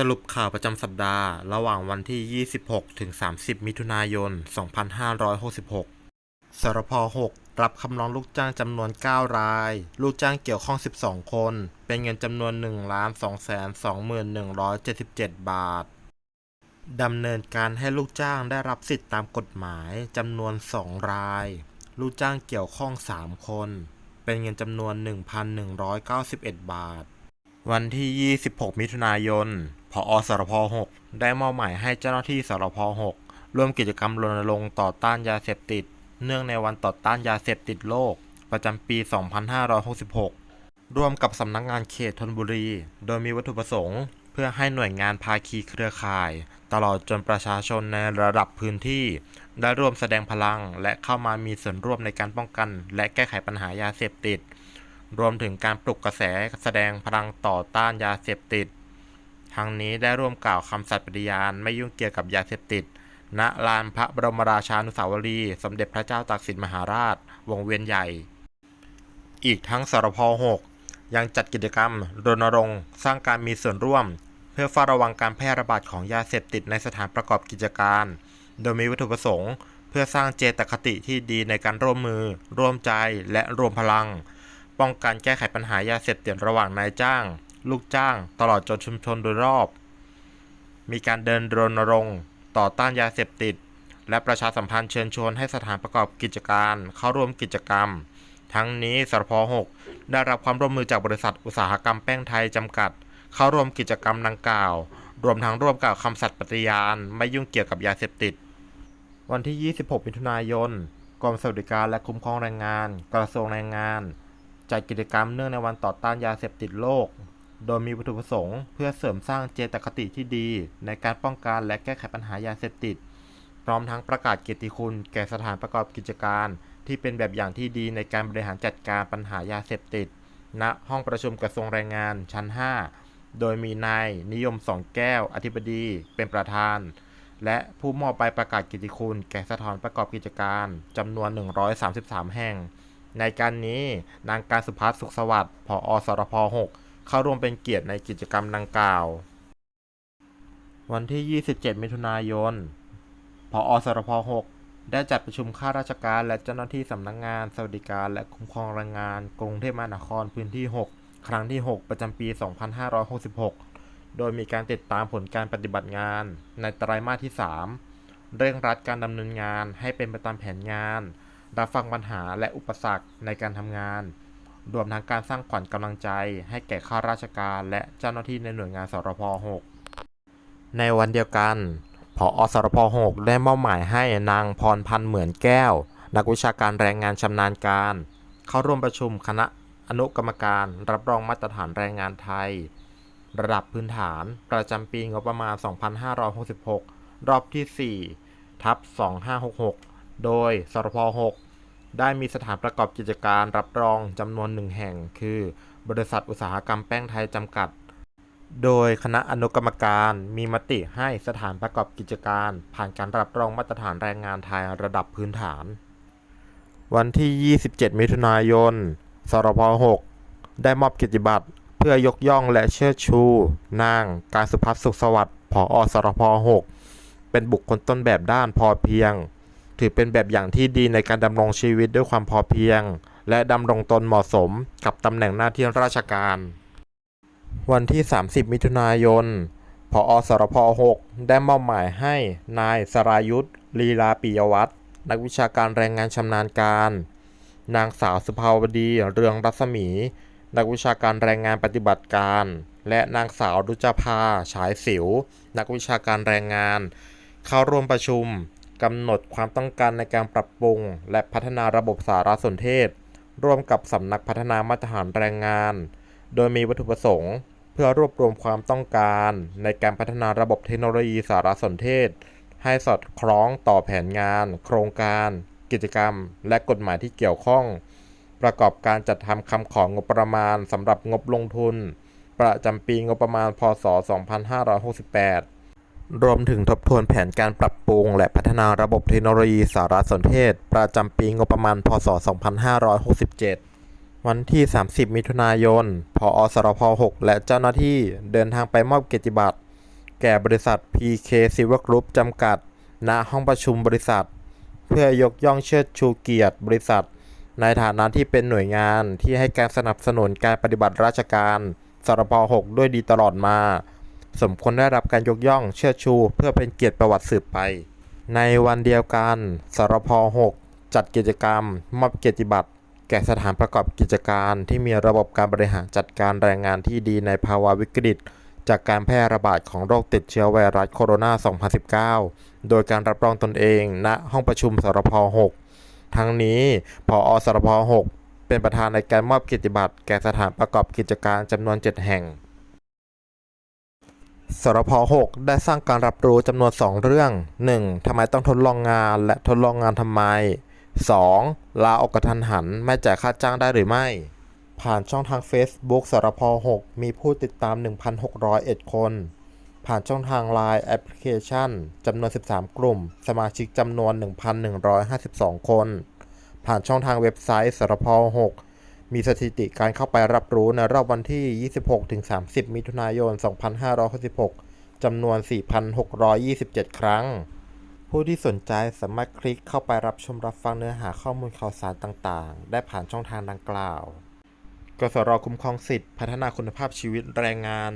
สรุปข่าวประจำสัปดาห์ ระหว่างวันที่ 26 ถึง 30 มิถุนายน 2566 สรพ 6 รับคำร้องลูกจ้างจำนวน 9 ราย ลูกจ้างเกี่ยวข้อง 12 คน เป็นเงินจำนวน 1 2 2 1 7 7 บาท ดำเนินการให้ลูกจ้างได้รับสิทธิตามกฎหมายจำนวน 2 ราย ลูกจ้างเกี่ยวข้อง 3 คน เป็นเงินจำนวน 1,191 บาท วันที่ 26 มิถุนายน ผอสรพ6ได้มอบหมายให้เจ้าหน้าที่สรพ6ร่วมกิจกรรมรณรงค์ต่อต้านยาเสพติด เนื่องในวันต่อต้านยาเสพติดโลก ประจำปี 2566 ร่วมกับสำนักงานเขตธนบุรี โดยมีวัตถุประสงค์ เพื่อให้หน่วยงานภาคีเครือข่าย ตลอดจนประชาชนในระดับพื้นที่ ได้ร่วมแสดงพลัง และเข้ามามีส่วนร่วมในการป้องกัน และแก้ไขปัญหายาเสพติด รวมถึงการปลุกกระแสแสดงพลังต่อต้านยาเสพติด ทั้งนี้ได้ร่วมกล่าวคำสัตย์ปฏิญาณไม่ยุ่งเกี่ยวกับยาเสพติด ณ ลานพระบรมราชานุสาวรีย์สมเด็จพระเจ้าตากสินมหาราช วงเวียนใหญ่ อีกทั้งสรพ6ยังจัดกิจกรรมรณรงค์สร้างการมีส่วนร่วม เพื่อเฝ้าระวังการแพร่ระบาดของยาเสพติดในสถานประกอบกิจการ โดยมีวัตถุประสงค์เพื่อสร้างเจตคติที่ดีในการร่วมมือ ร่วมใจและรวมพลัง ป้องกันแก้ไขปัญหายาเสพติดระหว่างนายจ้าง ลูกจ้าง ตลอดจนชุมชนโดยรอบ มีการเดินรณรงค์ ต่อต้านยาเสพติด และประชาสัมพันธ์เชิญชวนให้สถานประกอบกิจการ เข้าร่วมกิจกรรม ทั้งนี้สรพ6ได้รับความร่วมมือจากบริษัทอุตสาหกรรมแป้งไทยจำกัด เข้าร่วมกิจกรรมดังกล่าว รวมทั้งร่วมกล่าวคำสัตย์ปฏิญาณไม่ยุ่งเกี่ยวกับยาเสพติด วันที่ 26 มิถุนายนกรมสวัสดิการและคุ้มครองแรงงาน กระทรวงแรงงาน จัดกิจกรรมเนื่องในวันต่อต้านยาเสพติดโลก โดยมีวัตถุประสงค์เพื่อเสริมสร้างเจตคติที่ดี ในการป้องกันและแก้ไขปัญหายาเสพติด พร้อมทั้งประกาศเกียรติคุณแก่สถานประกอบกิจการ ที่เป็นแบบอย่างที่ดีในการบริหารจัดการปัญหายาเสพติด ณ ห้องประชุมกระทรวงแรงงานชั้น 5 โดยมีนายนิยมสองแก้ว อธิบดี เป็นประธาน และผู้มอบใบประกาศเกียรติคุณ แก่สถานประกอบกิจการจำนวน 133 แห่ง ในการนี้นางการสุภัสสุขสวัสดิ์ผอสรพ6 เข้าร่วมเป็นเกียรติในกิจกรรมดังกล่าว วันที่ 27 มิถุนายนผอสรพ6ได้จัดประชุมข้าราชการและเจ้าหน้าที่สำนักงงานสวัสดิการ และคุ้มครองแรงงาน กรุงเทพมหานครพื้นที่ 6 ครั้งที่ 6 ประจำปี 2566 โดยมีการติดตามผลการปฏิบัติงานในไตรมาสที่ 3 เร่งรัดการดำเนินงานให้เป็นไปตามแผนงาน รับฟังปัญหาและอุปสรรคในการทำงาน รวมทั้งการสร้างขวัญกำลังใจให้แก่ข้าราชการและเจ้าหน้าที่ในหน่วยงานสรพ 6 ในวันเดียวกันผอสรพ 6 ได้มอบหมายให้นางพรพันธ์เหมือนแก้ว นักวิชาการแรงงานชำนาญการ เข้าร่วมประชุมคณะอนุกรรมการรับรองมาตรฐานแรงงานไทย ระดับพื้นฐานประจำปีงบประมาณ 2566 รอบที่ 4 ทับ 2566 โดยสรพ 6 ได้มีสถานประกอบกิจการรับรองจำนวนหนึ่งแห่ง คือบริษัทอุตสาหกรรมแป้งไทยจำกัด โดยคณะอนุกรรมการมีมติให้สถานประกอบกิจการ ผ่านการรับรองมาตรฐานแรงงานไทยระดับพื้นฐาน วันที่ 27 มิถุนายน สรพ6ได้มอบกิจบัตรเพื่อยกย่องและเชิดชู นาง การสุพัฒน์สุขสวัสดิ์ผอสรพ6เป็นบุคคลต้นแบบด้านพอเพียง ถือเป็นแบบอย่างที่ดีในการดำรงชีวิตด้วยความพอเพียง และดำรงตนเหมาะสมกับตำแหน่งหน้าที่ราชการ วันที่ 30 มิถุนายนผอสรพ6ได้มอบหมายให้นายสรายุทธลีลาปิยวัฒน์นักวิชาการแรงงานชำนาญการ นางสาวสุภาวดีเรืองรัศมี นักวิชาการแรงงานปฏิบัติการ และนางสาวรุจภาฉายสิว นักวิชาการแรงงาน เข้าร่วมประชุม กำหนดความต้องการในการปรับปรุง และพัฒนาระบบสารสนเทศ ร่วมกับสำนักพัฒนามาตรฐานแรงงาน โดยมีวัตถุประสงค์ เพื่อรวบรวมความต้องการ ในการพัฒนาระบบเทคโนโลยีสารสนเทศ ให้สอดคล้องต่อแผนงาน โครงการ กิจกรรม และกฎหมายที่เกี่ยวข้อง ประกอบการจัดทำคำของงบประมาณสำหรับงบลงทุน ประจำปีงบประมาณพศ 2568 รวมถึงทบทวนแผนการปรับปรุง และพัฒนาระบบเทคโนโลยีสารสนเทศ ประจำปีงบประมาณ พศ 2567 วันที่ 30 มิถุนายนผอสรพ6และเจ้าหน้าที่เดินทางไปมอบเกียรติบัตร แก่บริษัท PK Silver Group จำกัด ณ ห้องประชุมบริษัท เพื่อยกย่องเชิดชูเกียรติบริษัท ในฐานะที่เป็นหน่วยงานที่ให้การสนับสนุนการปฏิบัติราชการสรพ6ด้วยดีตลอดมา สมควรได้รับการยกย่องเชิดชูเพื่อเป็นเกียรติประวัติสืบไป ในวันเดียวกันสรพ6จัดกิจกรรม มอบเกียรติบัตร แก่สถานประกอบกิจการที่มีระบบการบริหารจัดการแรงงานที่ดีในภาวะวิกฤต จากการแพร่ระบาดของโรคติดเชื้อไวรัสโคโรนา 2019 โดยการรับรองตนเองณห้องประชุมสรพ6ทั้งนี้ผอสรพ6เป็นประธานในการมอบเกียรติบัตรแก่สถานประกอบกิจการจำนวน 7 แห่ง สรพ6ได้สร้างการรับรู้จำนวน 2 เรื่อง 1. ทำไมต้องทดลองงานและทดลองงานทำไม 2. ลาออกกระทันหันไม่จ่ายค่าจ้างได้หรือไม่ ผ่านช่องทาง Facebook สรพ6มีผู้ติดตาม 1,601 คน ผ่านช่องทาง Line แอปพลิเคชันจำนวน 13 กลุ่ม สมาชิกจำนวน 1,152 คน ผ่านช่องทางเว็บไซต์สรพ6 มีสถิติการเข้าไปรับรู้ในรอบวันที่ 26-30 มิถุนายน 2566จำนวน 4,627 ครั้ง ผู้ที่สนใจสามารถคลิกเข้าไปรับชมรับฟังเนื้อหาข้อมูลข่าวสารต่างๆ ได้ผ่านช่องทางดังกล่าว กสรคุ้มครองสิทธิพัฒนาคุณภาพชีวิตแรงงาน